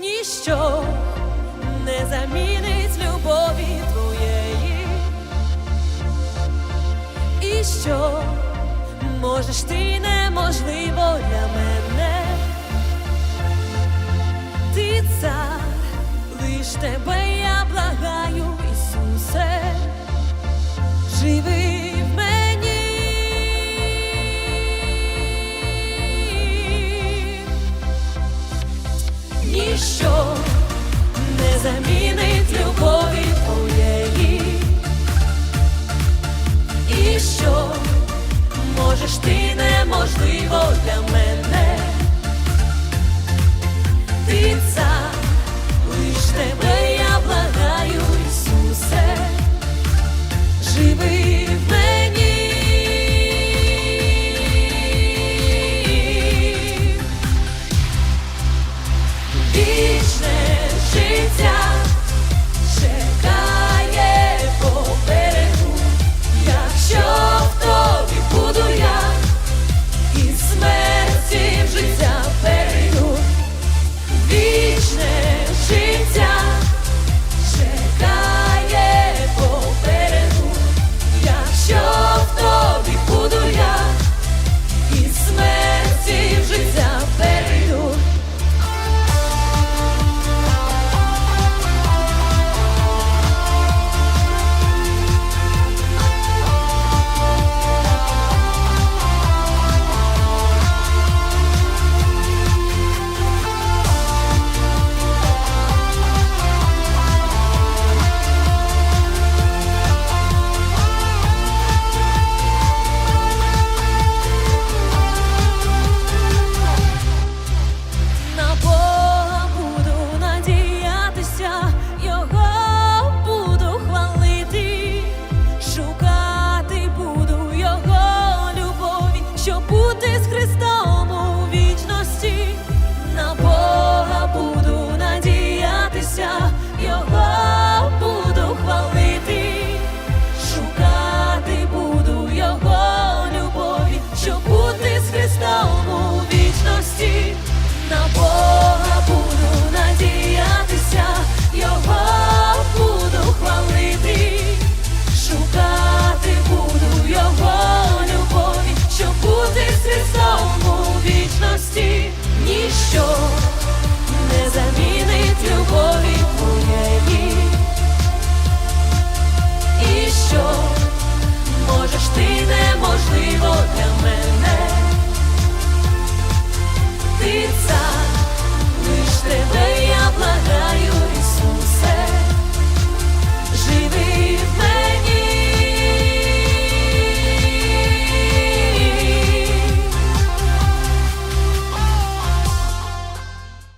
ніщо не замінить любові твоєї. І що можеш ти неможливо Ніщо не замінить любові твоєї. І що